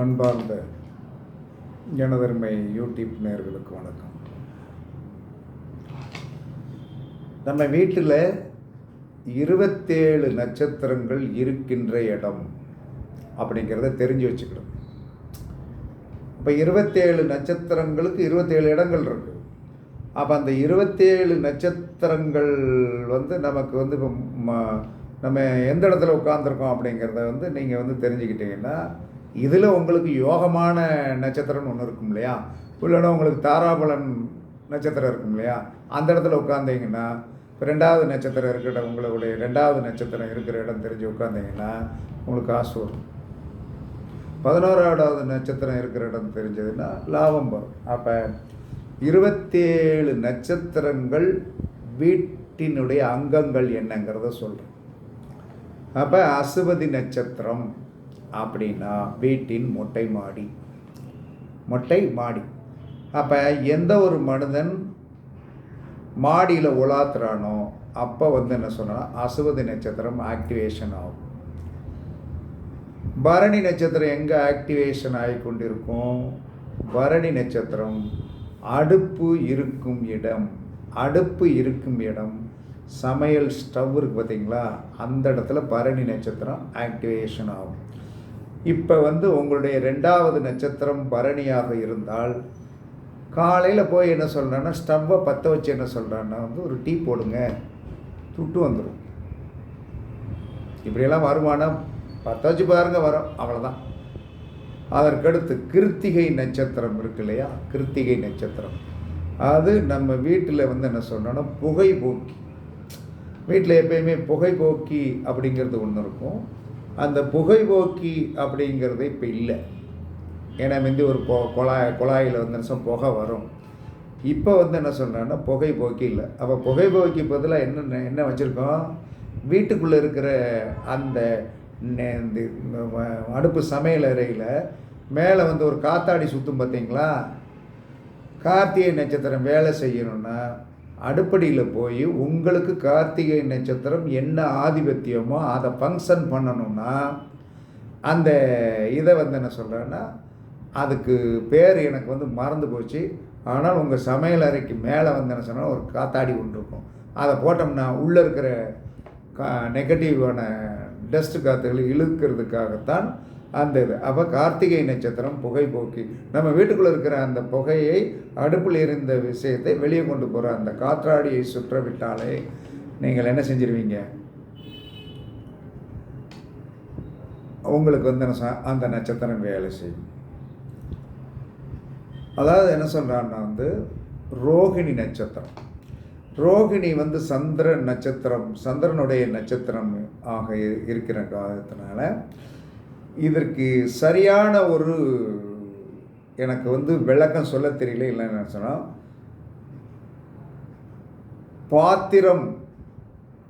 அன்பார்ந்த எனதருமை யூடியூப் நேர்களுக்கு வணக்கம். நம்ம வீட்டில் இருபத்தேழு நட்சத்திரங்கள் இருக்கின்ற இடம் அப்படிங்கிறத தெரிஞ்சு வச்சுக்கணும். இப்போ இருபத்தேழு நட்சத்திரங்களுக்கு இருபத்தேழு இடங்கள் இருக்குது அப்போ அந்த இருபத்தேழு நட்சத்திரங்கள் வந்து நமக்கு வந்து இப்போ ம- நம்ம எந்த இடத்துல உட்காந்துருக்கோம் அப்படிங்கிறத வந்து நீங்கள் வந்து தெரிஞ்சுக்கிட்டிங்கன்னா இதில் உங்களுக்கு யோகமான நட்சத்திரம்னு ஒன்று இருக்கும் இல்லையா? இல்லைன்னா உங்களுக்கு தாராபலன் நட்சத்திரம் இருக்கும் இல்லையா? அந்த இடத்துல உட்காந்தீங்கன்னா இப்போ ரெண்டாவது நட்சத்திரம் இருக்கிற உங்களுடைய ரெண்டாவது நட்சத்திரம் இருக்கிற இடம் தெரிஞ்சு உட்காந்தீங்கன்னா உங்களுக்கு காசு வரும். பதினோராவது நட்சத்திரம் இருக்கிற இடம் தெரிஞ்சதுன்னா லாபம் வரும். அப்போ இருபத்தேழு நட்சத்திரங்கள் வீட்டினுடைய அங்கங்கள் என்னங்கிறத சொல்கிறேன் அப்போ அசுவதி நட்சத்திரம் அப்படின்னா வீட்டின் மொட்டை மாடி. மொட்டை மாடி. அப்போ எந்த ஒரு மனிதன் மாடியில் உலாத்துறானோ அப்போ வந்து என்ன சொன்னால் அசுவதி நட்சத்திரம் ஆக்டிவேஷன் ஆகும். பரணி நட்சத்திரம் எங்கே ஆக்டிவேஷன் ஆகி கொண்டிருக்கும்? பரணி நட்சத்திரம் அடுப்பு இருக்கும் இடம். அடுப்பு இருக்கும் இடம். சமையல் ஸ்டவ் இருக்குது பார்த்தீங்களா அந்த இடத்துல பரணி நட்சத்திரம் ஆக்டிவேஷன் ஆகும். இப்போ வந்து உங்களுடைய ரெண்டாவது நட்சத்திரம் பரணியாக இருந்தால் காலையில் போய் என்ன சொல்கிறேன்னா ஸ்டவ்வை பற்ற வச்சு என்ன சொல்கிறான்னா வந்து ஒரு டீ போடுங்க. துட்டு வந்துடும் இப்படியெல்லாம் வருமானம் பற்ற வச்சு பாருங்க வரும். அவ்வளோதான் அதற்கடுத்து கிருத்திகை நட்சத்திரம் இருக்கு இல்லையா? கிருத்திகை நட்சத்திரம். அது நம்ம வீட்டில் வந்து என்ன சொல்கிறோன்னா புகை போக்கி. வீட்டில் எப்பயுமே புகை போக்கி அப்படிங்கிறது ஒன்று இருக்கும். அந்த புகை போக்கி அப்படிங்கிறது இப்போ இல்லை. ஏன்னா முந்தி ஒரு கொ குழாய் குழாயில் வந்து என்ன புகை வரும். இப்போ வந்து என்ன சொல்கிறேன்னா புகை போக்கி இல்லை. அப்போ புகை போக்கி பதிலாக என்ன என்ன வச்சுருக்கோம்? வீட்டுக்குள்ளே இருக்கிற அந்த இந்த அடுப்பு சமையல் அறையில் மேலே வந்து ஒரு காத்தாடி சுற்றும் பார்த்தீங்களா கார்த்திகை நட்சத்திரம் வேலை செய்யணும்னா அடுப்படியில் போய் உங்களுக்கு கார்த்திகை நட்சத்திரம் என்ன ஆதிபத்தியமோ அதை ஃபங்க்ஷன் பண்ணணும்னா அந்த இதை வந்து என்ன சொல்கிறேன்னா அதுக்கு பேர் எனக்கு வந்து மறந்து போச்சு. ஆனால் உங்கள் சமையல் அறைக்கு மேலே வந்து என்ன சொன்னால் ஒரு காத்தாடி ஒன்று இருக்கும். அதை போட்டோம்னா உள்ளே இருக்கிற கா நெகட்டிவான டஸ்ட் காற்றுகளை இழுக்கிறதுக்காகத்தான் அந்த இது அப்போ கார்த்திகை நட்சத்திரம் புகை போக்கி. நம்ம வீட்டுக்குள்ளே இருக்கிற அந்த புகையை அடுப்பில் இருந்த விஷயத்தை வெளியே கொண்டு போகிற அந்த காற்றாடியை சுற்ற விட்டாலே நீங்கள் என்ன செஞ்சிருவீங்க? உங்களுக்கு வந்து என்ன அந்த நட்சத்திரம் வேலை செய்யும். அதாவது என்ன சொல்கிறான்னா வந்து ரோகிணி நட்சத்திரம். ரோகிணி வந்து சந்திர நட்சத்திரம் சந்திரனுடைய நட்சத்திரம் ஆக இருக்கிற காரணத்தினால இதற்கு சரியான ஒரு எனக்கு வந்து விளக்கம் சொல்ல தெரியல இல்லைன்னு சொன்னால் பாத்திரம்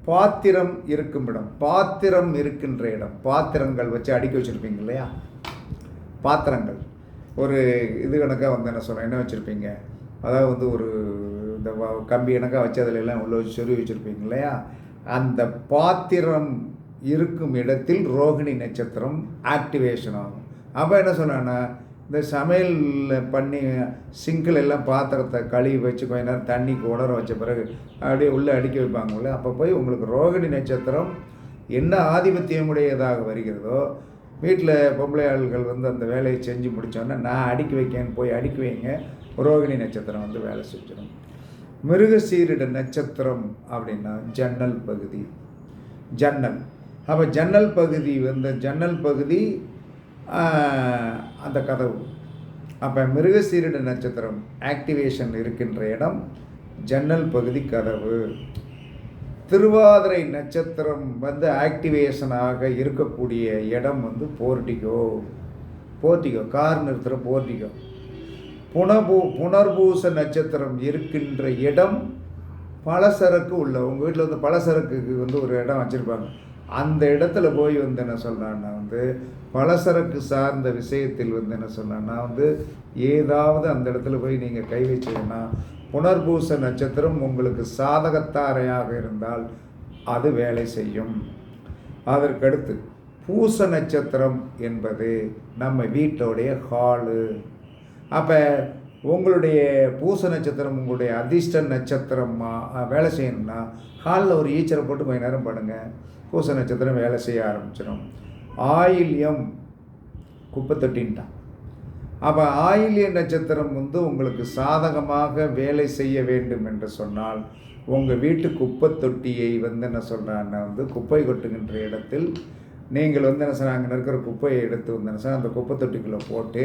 பாத்திரம் இருக்கும் இடம் பாத்திரம் இருக்கின்ற இடம் பாத்திரங்கள் வச்சு அடுக்கி வச்சுருப்பீங்க இல்லையா? பாத்திரங்கள். ஒரு இது கணக்காக வந்து என்ன சொல்கிறேன் என்ன வச்சுருப்பீங்க? அதாவது வந்து ஒரு இந்த வ- கம்பி கணக்காக வச்சு அதில் எல்லாம் உள்ள வச்சு சொருவி வச்சுருப்பீங்க இல்லையா? அந்த பாத்திரம் இருக்கும் இடத்தில் ரோகிணி நட்சத்திரம் ஆக்டிவேஷன் ஆகும். அப்போ என்ன சொன்னான்னா இந்த சமையல் பண்ணி சிங்கில் எல்லாம் பாத்திரத்தை கழுவி வச்சு கொஞ்ச நேரம் தண்ணி உடற வச்ச பிறகு அப்படியே உள்ளே அடுக்கி வைப்பாங்கல்ல அப்போ போய் உங்களுக்கு ரோகிணி நட்சத்திரம் என்ன ஆதிபத்தியமுடையதாக வருகிறதோ வீட்டில் பொம்பளை ஆள்கள் வந்து அந்த வேலையை செஞ்சு முடித்தோன்னே நான் அடுக்கி வைக்கேன்னு போய் அடுக்கி வைங்க ரோகிணி நட்சத்திரம் வந்து வேலை செஞ்சிடும். மிருகசீரிட நட்சத்திரம் அப்படின்னா ஜன்னல் பகுதி. ஜன்னல். அப்போ ஜன்னல் பகுதி வந்த ஜன்னல் பகுதி அந்த கதவு. அப்போ மிருகசீரிட நட்சத்திரம் ஆக்டிவேஷன் இருக்கின்ற இடம் ஜன்னல் பகுதி கதவு. திருவாதிரை நட்சத்திரம் வந்து ஆக்டிவேஷனாக இருக்கக்கூடிய இடம் வந்து போர்டிகோ. போர்டிகோ கார் நிறுத்துகிற போர்டிகோ. புனபூ புனர்பூச நட்சத்திரம் இருக்கின்ற இடம் பலசரக்கு உள்ள உங்கள் வீட்டில் வந்து பலசரக்குக்கு வந்து ஒரு இடம் வச்சுருப்பாங்க. அந்த இடத்துல போய் வந்து என்ன சொல்கிறான்னா வந்து பலசரக்கு சார்ந்த விஷயத்தில் வந்து என்ன சொல்கிறான்னா வந்து ஏதாவது அந்த இடத்துல போய் நீங்கள் கை வச்சிங்கன்னா புனர்பூச நட்சத்திரம் உங்களுக்கு சாதகத்தாரையாக இருந்தால் அது வேலை செய்யும். அதற்கடுத்து பூச நட்சத்திரம் என்பது நம்ம வீட்டோடைய ஹாலு அப்போ உங்களுடைய பூச நட்சத்திரம் உங்களுடைய அதிர்ஷ்ட நட்சத்திரமாக வேலை செய்யணும்னா ஹாலில் ஒரு ஈச்சரை போட்டு கொஞ்ச நேரம் பண்ணுங்கள் பூச நட்சத்திரம் வேலை செய்ய ஆரம்பிச்சிடும் ஆயில்யம் குப்பை தொட்டின்ட்டான் அப்போ ஆயில்ய நட்சத்திரம் வந்து உங்களுக்கு சாதகமாக வேலை செய்ய வேண்டும் என்று சொன்னால் உங்கள் வீட்டு குப்பை தொட்டியை வந்து என்ன சொல்கிறாங்கன்னா வந்து குப்பை கொட்டுகின்ற இடத்தில் நீங்கள் வந்து என்ன சார் அங்கே இருக்கிற குப்பையை எடுத்து வந்து என்ன அந்த குப்பை தொட்டிக்குள்ளே போட்டு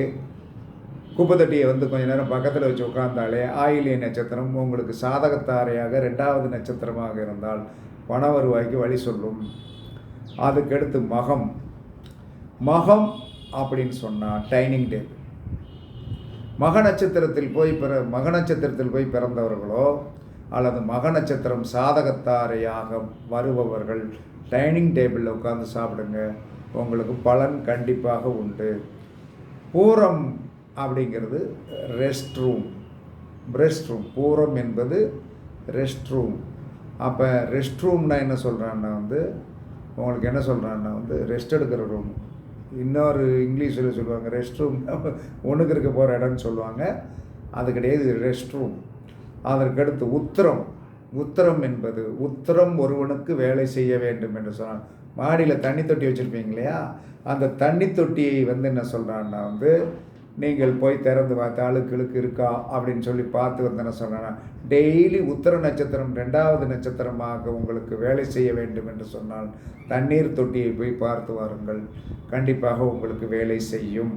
குப்பை தொட்டியை வந்து கொஞ்ச நேரம் பக்கத்தில் வச்சு உட்காந்தாலே ஆயிலிய நட்சத்திரம் உங்களுக்கு சாதகத்தாரையாக ரெண்டாவது நட்சத்திரமாக இருந்தால் பண வருவாய்க்கு வழி சொல்லும். அதுக்கடுத்து மகம். மகம் அப்படின்னு சொன்னால் டைனிங் டேபிள். மக நட்சத்திரத்தில் போய் பிற மக நட்சத்திரத்தில் போய் பிறந்தவர்களோ அல்லது மக நட்சத்திரம் சாதகத்தாரையாக வருபவர்கள் டைனிங் டேபிளில் உட்காந்து சாப்பிடுங்க. உங்களுக்கு பலன் கண்டிப்பாக உண்டு. பூரம் அப்படிங்கிறது rest room. Rest room. Pooram என்பது ரெஸ்ட் ரூம். அப்போ ரெஸ்ட் ரூம்னா என்ன சொல்கிறான்னா வந்து உங்களுக்கு என்ன சொல்கிறான்னா வந்து ரெஸ்ட் எடுக்கிற ரூம் இன்னொரு இங்கிலீஷில் சொல்லுவாங்க ரெஸ்ட் ரூம் ஒன்றுக்கு இருக்க போகிற இடம்னு சொல்லுவாங்க. அது கிடையாது ரெஸ்ட் ரூம் அதற்கடுத்து உத்தரம். உத்தரம் என்பது உத்தரம் ஒருவனுக்கு வேலை செய்ய வேண்டும் என்று சொன்னான் மாடியில் தண்ணி தொட்டி வச்சுருப்பீங்க இல்லையா? அந்த தண்ணி தொட்டியை வந்து என்ன சொல்கிறான்னா வந்து நீங்கள் போய் திறந்து பார்த்து அழுக்கு இருக்கா அப்படின்னு சொல்லி பார்த்து வந்து என்ன டெய்லி உத்தர நட்சத்திரம் ரெண்டாவது நட்சத்திரமாக உங்களுக்கு வேலை செய்ய வேண்டும் என்று சொன்னால் தண்ணீர் தொட்டியை போய் பார்த்து வாருங்கள். கண்டிப்பாக உங்களுக்கு வேலை செய்யும்.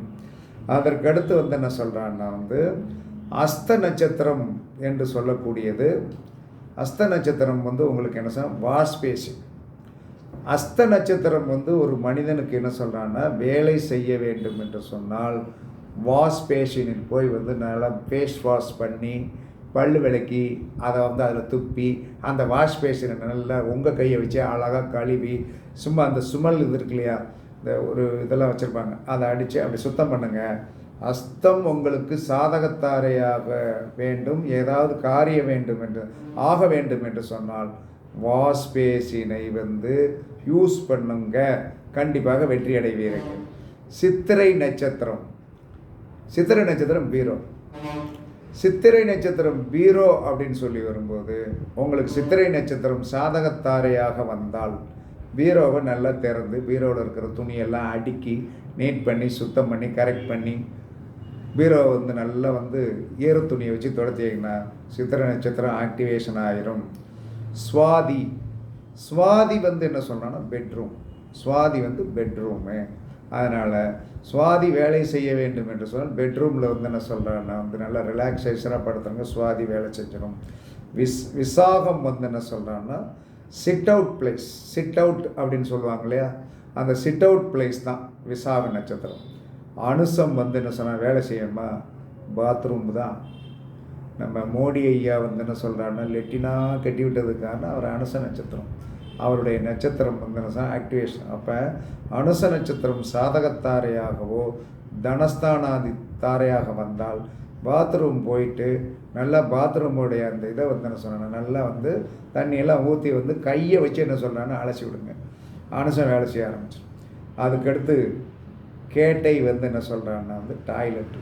அதற்கடுத்து வந்து என்ன சொல்கிறான்னா வந்து அஸ்த நட்சத்திரம் என்று சொல்லக்கூடியது. அஸ்த நட்சத்திரம் வந்து உங்களுக்கு என்ன சொன்னால் வாஸ்பேசி அஸ்த நட்சத்திரம் வந்து ஒரு மனிதனுக்கு என்ன சொல்கிறான்னா வேலை செய்ய வேண்டும் என்று சொன்னால் வாஷ் பேஷனில் போய் வந்து நல்லா ஃபேஸ் வாஷ் பண்ணி பல் விளக்கி அதை வந்து அதில் துப்பி அந்த வாஷ் பேஷனை நல்லா உங்கள் கையை வச்சு அழகாக கழுவி சும்மா அந்த சுமல் இது இருக்கு இல்லையா இந்த ஒரு இதெல்லாம் வச்சுருப்பாங்க. அதை அடித்து அப்படி சுத்தம் பண்ணுங்கள் அஸ்தம் உங்களுக்கு சாதகத்தாரையாக வேண்டும் ஏதாவது காரிய வேண்டும் என்று ஆக வேண்டும் என்று சொன்னால் வாஷ் பேசினை வந்து யூஸ் பண்ணுங்க. கண்டிப்பாக வெற்றி அடைவீர்கள். சித்திரை நட்சத்திரம். சித்திரை நட்சத்திரம் பீரோ. சித்திரை நட்சத்திரம் பீரோ அப்படின்னு சொல்லி வரும்போது உங்களுக்கு சித்திரை நட்சத்திரம் சாதகத்தாரையாக வந்தால் பீரோவை நல்லா திறந்து பீரோவில் இருக்கிற துணியெல்லாம் அடுக்கி நீட் பண்ணி சுத்தம் பண்ணி கரெக்ட் பண்ணி பீரோவை வந்து நல்லா வந்து ஈர துணியை வச்சு தொடர்த்திங்கன்னா சித்திரை நட்சத்திரம் ஆக்டிவேஷன் ஆயிரும். சுவாதி. சுவாதி வந்து என்ன சொன்னால் பெட்ரூம் சுவாதி வந்து பெட்ரூமு அதனால் சுவாதி வேலை செய்ய வேண்டும் என்று சொன்னால் பெட்ரூமில் வந்து என்ன சொல்கிறேன்னா வந்து நல்லா ரிலாக்ஸேஷனாக படுத்துறங்க சுவாதி வேலை செஞ்சிடும். விஸ் விசாகம் வந்து என்ன சொல்கிறான்னா sit out place sit out அப்படின்னு சொல்லுவாங்க இல்லையா? அந்த சிட் அவுட் பிளேஸ் தான் விசாக நட்சத்திரம். அனுசம் வந்து என்ன சொன்னால் வேலை செய்யணுமா? பாத்ரூம் தான். நம்ம மோடி ஐயா வந்து என்ன சொல்கிறாருன்னா லெட்டினா கட்டி விட்டதுக்கான அவர் அனுச நட்சத்திரம். அவருடைய நட்சத்திரம் வந்து ஆக்டிவேஷன் அப்போ அனுச நட்சத்திரம் சாதகத்தாரையாகவோ தனஸ்தானாதி தாரையாக வந்தால் பாத்ரூம் போயிட்டு நல்லா பாத்ரூமுடைய அந்த இதை வந்து என்ன சொன்னேன்னா நல்லா வந்து தண்ணியெல்லாம் ஊற்றி வந்து கையை வச்சு என்ன சொல்கிறான்னு அலசி விடுங்க. அனுசம் வேலை செய்ய ஆரம்பிச்சு. அதுக்கடுத்து கேட்டை வந்து என்ன சொல்கிறான்னா வந்து டாய்லெட்டு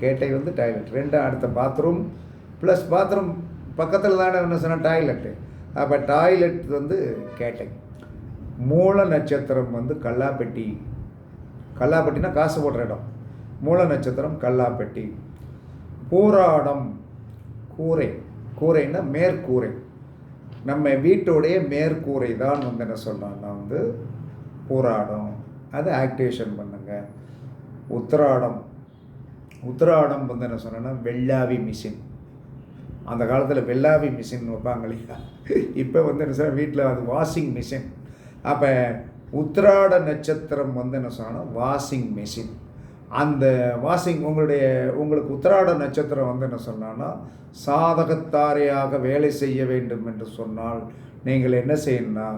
கேட்டை வந்து டாய்லெட் ரெண்டு அடுத்த பாத்ரூம் ப்ளஸ் பாத்ரூம் பக்கத்தில் தானே என்ன சொன்னால் டாய்லெட்டு அப்போ டாய்லெட் வந்து கேட்டேன் மூல நட்சத்திரம் வந்து கல்லாப்பெட்டி. கல்லாப்பெட்டினா காசு போடுற இடம். மூல நட்சத்திரம் கல்லாப்பெட்டி. பூராடம் கூரை. கூரைன்னா மேற்கூரை. நம்ம வீட்டோடைய மேற்கூரை தான் வந்து என்ன சொல்கிறான்னா வந்து பூராடம். அதை ஆக்டிவேஷன் பண்ணுங்கள் உத்திராடம். உத்திராடம் வந்து என்ன சொன்னேன்னா வெள்ளாவி மிஷின் அந்த காலத்தில் வெள்ளாவி மிஷின் வைப்பாங்க இல்லையா? இப்போ வந்து என்ன சொன்னால் வீட்டில் அது வாஷிங் மிஷின் அப்போ உத்திராட நட்சத்திரம் வந்து என்ன சொன்னால் வாஷிங் மிஷின் அந்த வாஷிங் உங்களுடைய உங்களுக்கு உத்திராட நட்சத்திரம் வந்து என்ன சொன்னான்னா சாதகத்தாரையாக வேலை செய்ய வேண்டும் என்று சொன்னால் நீங்கள் என்ன செய்யணும்னா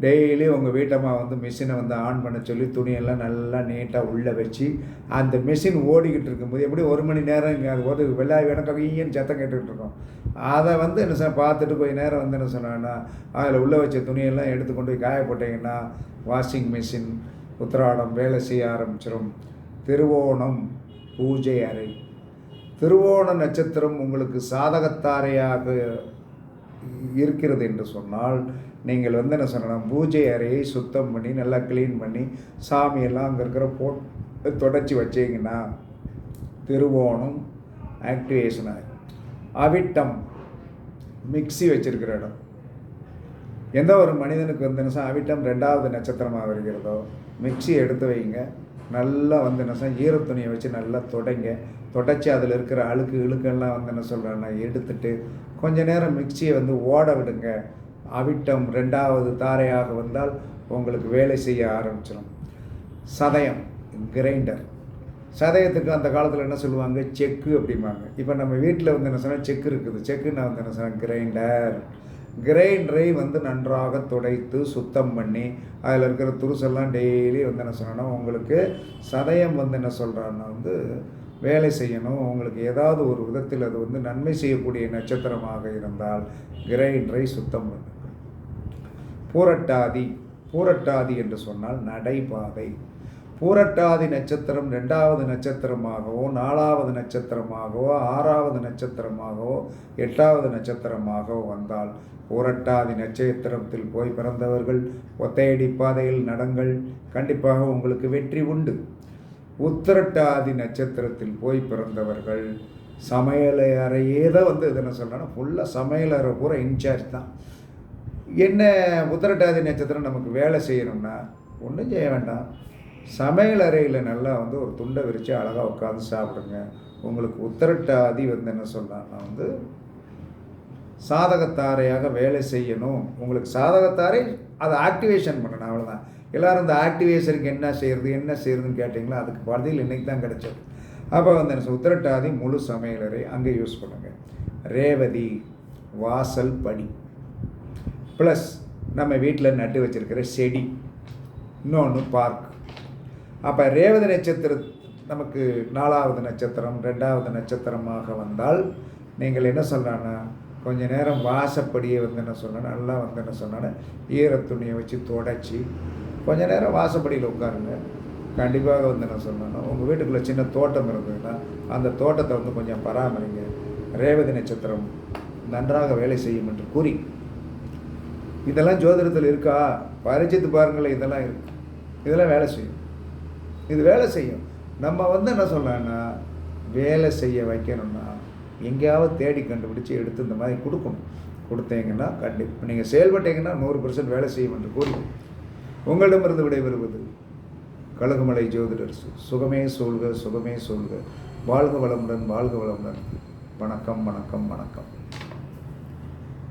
டெய்லி உங்கள் வீட்டம்மா வந்து மிஷினை வந்து ஆன் பண்ண சொல்லி துணியெல்லாம் நல்லா நீட்டாக உள்ளே வச்சு அந்த மிஷின் ஓடிக்கிட்டு இருக்கும்போது எப்படி ஒரு மணி நேரம் இங்கே அது ஒரு வெள்ளாய் வேணும் சத்தம் கேட்டுக்கிட்டு இருக்கோம். அதை வந்து என்ன சொன்ன பார்த்துட்டு போய் நேரம் வந்து என்ன சொன்னான்னா அதில் உள்ளே வச்ச துணியெல்லாம் எடுத்து கொண்டு போய் காய போட்டிங்கன்னா வாஷிங் மிஷின் உத்திராடம் வேலை செய்ய ஆரம்பிச்சிடும் திருவோணம் பூஜை அறை. திருவோண நட்சத்திரம் உங்களுக்கு சாதகத்தாரையாக இருக்கிறது என்று சொன்னால் நீங்கள் வந்து என்ன சொன்னால் பூஜை அறையை சுத்தம் பண்ணி நல்லா க்ளீன் பண்ணி சாமியெல்லாம் அங்கே இருக்கிற போட்டு தொடச்சி வச்சீங்கன்னா திருவோணம் ஆக்டிவேஷன் ஆகும் அவிட்டம் மிக்ஸி வச்சிருக்கிற இடம். எந்த ஒரு மனிதனுக்கு வந்து என்ன அவிட்டம் ரெண்டாவது நட்சத்திரமாக வருகிறதோ மிக்ஸி எடுத்து வைங்க. நல்லா வந்து என்ன ஈரத்துணியை வச்சு நல்லா தொடங்க. தொடச்சி அதில் இருக்கிற அழுக்கு இழுக்கெல்லாம் வந்து என்ன சொல்கிறேன்னா எடுத்துட்டு கொஞ்ச நேரம் மிக்சியை வந்து ஓட விடுங்க. அவிட்டம் ரெண்டாவது தாரையாக வந்தால் உங்களுக்கு வேலை செய்ய ஆரம்பிச்சிடும் சதயம் கிரைண்டர் சதயத்துக்கு அந்த காலத்தில் என்ன சொல்லுவாங்க? செக்கு அப்படிம்பாங்க. இப்போ நம்ம வீட்டில் வந்து என்ன சொன்னால் செக்கு இருக்குது. செக்குன்னு வந்து என்ன சொன்னால் கிரைண்டர் கிரைண்டரை வந்து நன்றாக துடைத்து சுத்தம் பண்ணி அதில் இருக்கிற துருசெல்லாம் டெய்லி வந்து என்ன சொன்னோன்னா உங்களுக்கு சதயம் வந்து என்ன சொல்கிறான்னா வந்து வேலை செய்யணும். உங்களுக்கு ஏதாவது ஒரு விதத்தில் அது வந்து நன்மை செய்யக்கூடிய நட்சத்திரமாக இருந்தால் கிரைண்டரை சுத்தம் பண்ணுங்கள். பூரட்டாதி பூரட்டாதி என்று சொன்னால் நடைபாதை. பூரட்டாதி நட்சத்திரம் ரெண்டாவது நட்சத்திரமாகவோ நாலாவது நட்சத்திரமாகவோ ஆறாவது நட்சத்திரமாகவோ எட்டாவது நட்சத்திரமாகவோ வந்தால் பூரட்டாதி நட்சத்திரத்தில் போய் பிறந்தவர்கள் ஒத்தையடி பாதையில் நடங்கள். கண்டிப்பாக உங்களுக்கு வெற்றி உண்டு. உத்திரட்டாதி நட்சத்திரத்தில் போய் பிறந்தவர்கள் சமையலை அறையே தான் வந்து இது என்ன சொல்கிறேன்னா ஃபுல்லாக சமையல் அறை பூரா இன்சார்ஜ் தான். என்ன உத்திரட்டாதி நட்சத்திரம் நமக்கு வேலை செய்யணும்னா ஒன்றும் செய்ய வேண்டாம். சமையல் அறையில் நல்லா வந்து ஒரு துண்டை விரித்து அழகாக உட்காந்து சாப்பிடுங்க. உங்களுக்கு உத்திரட்டாதி வந்து என்ன சொல்லலாம்னா வந்து சாதகத்தாரையாக வேலை செய்யணும். உங்களுக்கு சாதகத்தாரை அதை ஆக்டிவேஷன் பண்ணணும் அவ்வளோதான் எல்லோரும் இந்த ஆக்டிவேஷனுக்கு என்ன செய்கிறது என்ன செய்கிறதுன்னு கேட்டிங்களா? அதுக்கு பதில் இன்றைக்கி தான் கிடச்சது. அப்போ வந்து என்ன உத்திரட்டாதி முழு சமையலறை அங்கே யூஸ் பண்ணுங்கள் ரேவதி வாசல் படி. ப்ளஸ் நம்ம வீட்டில் நட்டு வச்சுருக்கிற செடி. இன்னொன்று பார்க் அப்போ ரேவதி நட்சத்திர நமக்கு நாலாவது நட்சத்திரம் ரெண்டாவது நட்சத்திரமாக வந்தால் நீங்கள் என்ன சொல்லலான்னா கொஞ்ச நேரம் வாசப்படியே வந்து என்ன சொன்னேன் நல்லா வந்து என்ன சொன்னேன் ஈரத்துணியை வச்சு தொடச்சி கொஞ்ச நேரம் வாசப்படியில் உட்காருங்க. கண்டிப்பாக வந்து என்ன சொல்லணும்னா உங்கள் வீட்டுக்குள்ளே சின்ன தோட்டம் இருந்ததுன்னா அந்த தோட்டத்தை வந்து கொஞ்சம் பராமரிங்க. ரேவதி நட்சத்திரம் நன்றாக வேலை செய்யும் என்று கூறி. இதெல்லாம் ஜோதிடத்தில் இருக்கா? பரிச்சித்து பாருங்களேன் இதெல்லாம் இருக்கு இதெல்லாம் வேலை செய்யும். இது வேலை செய்யும். நம்ம வந்து என்ன சொல்லலாம்னா வேலை செய்ய வைக்கணும்னா எங்கேயாவது தேடி கண்டுபிடிச்சி எடுத்து இந்த மாதிரி கொடுக்கணும். கொடுத்தீங்கன்னா கண்டிப்பாக நீங்கள் செயல்பட்டீங்கன்னா நூறு பர்சன்ட் வேலை செய்யும் என்று கூறி. உங்களிடமிருந்து விடைபெறுவது கழகமலை ஜோதிடர் சுகமே சொல்க சுகமே சொல்க. வாழ்க வளமுடன் வாழ்க வளமுடன். வணக்கம் வணக்கம் வணக்கம்.